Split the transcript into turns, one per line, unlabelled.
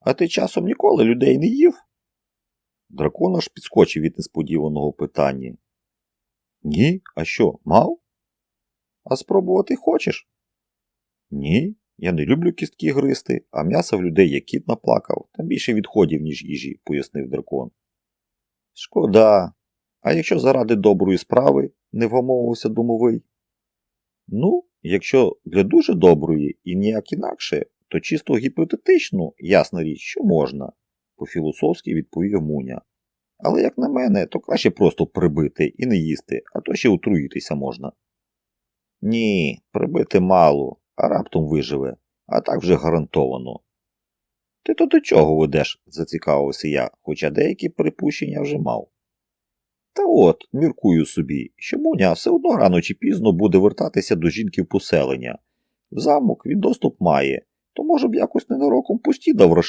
А ти часом ніколи людей не їв? Дракон аж підскочив від несподіваного питання. Ні, а що, мав? А спробувати хочеш? Ні, я не люблю кістки гристи, а м'яса в людей як кіт наплакав, там більше відходів, ніж їжі, пояснив дракон. Шкода. А якщо заради доброї справи, не вгамовувався домовий? Ну, якщо для дуже доброї і ніяк інакше, то чисто гіпотетично, ясна річ, що можна, по-філософськи відповів Муня. Але як на мене, то краще просто прибити і не їсти, а то ще отруїтися можна. Ні, прибити мало, а раптом виживе, а так вже гарантовано. Ти то до чого ведеш? зацікавився я, хоча деякі припущення вже мав. Та от, міркую собі, що Муня все одно рано чи пізно буде вертатися до жінки в поселення. В замок він доступ має, може б якось ненароком пусті дав